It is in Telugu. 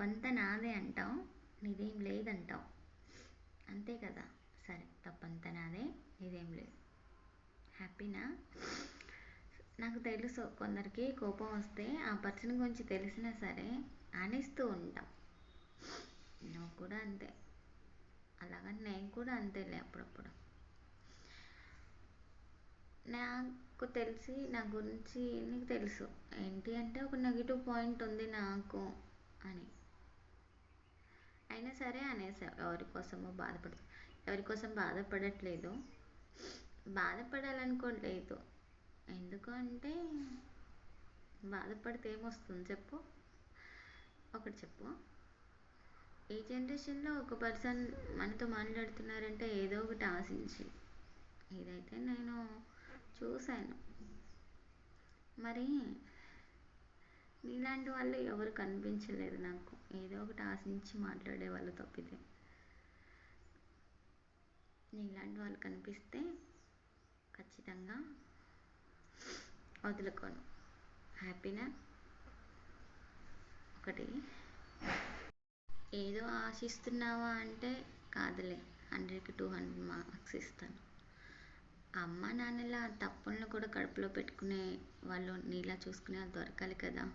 తప్పంతా నాదే అంటావు నీదేం లేదంటావు. అంతే కదా? సరే తప్పంతా నాదే నీదేం లేదు హ్యాపీనా నాకు తెలుసు కొందరికి కోపం వస్తే ఆ పర్సన్ గురించి తెలిసినా సరే అనేస్తూ ఉంటాం. నువ్వు కూడా అంతే. అలాగని నేను కూడా అంతేలే అప్పుడప్పుడు. నాకు తెలిసి నా గురించి నీకు తెలుసు. ఏంటి అంటే ఒక నెగిటివ్ పాయింట్ ఉంది నాకు అని. అయినా సరే అనేసావు ఎవరి కోసమో ఎవరికోసం ఎవరి కోసం బాధపడట్లేదు. బాధపడాలనుకోలేదు ఎందుకంటే బాధపడితే ఏమొస్తుంది చెప్పు. ఒకటి చెప్పు. ఈ జనరేషన్లో ఒక పర్సన్ మనతో మాట్లాడుతున్నారంటే ఏదో ఒకటి ఆశించి. ఇదైతే నేను చూశాను. మరి నీలాంటి వాళ్ళు ఎవరు కనిపించలేదు నాకు. ఏదో ఒకటి ఆశించి మాట్లాడే వాళ్ళు తప్పితే. నీలాంటి వాళ్ళు కనిపిస్తే ఖచ్చితంగా వదులుకోను. హ్యాపీనా? ఒకటి. ఏదో ఆశిస్తున్నావా అంటే కాదులే. హండ్రెడ్కి టూ హండ్రెడ్ మార్క్స్ ఇస్తాను. అమ్మ నాన్నల తప్పులను కూడా కడుపులో పెట్టుకునే వాళ్ళు నీలా చూసుకునే వాళ్ళు దొరకాలి కదా.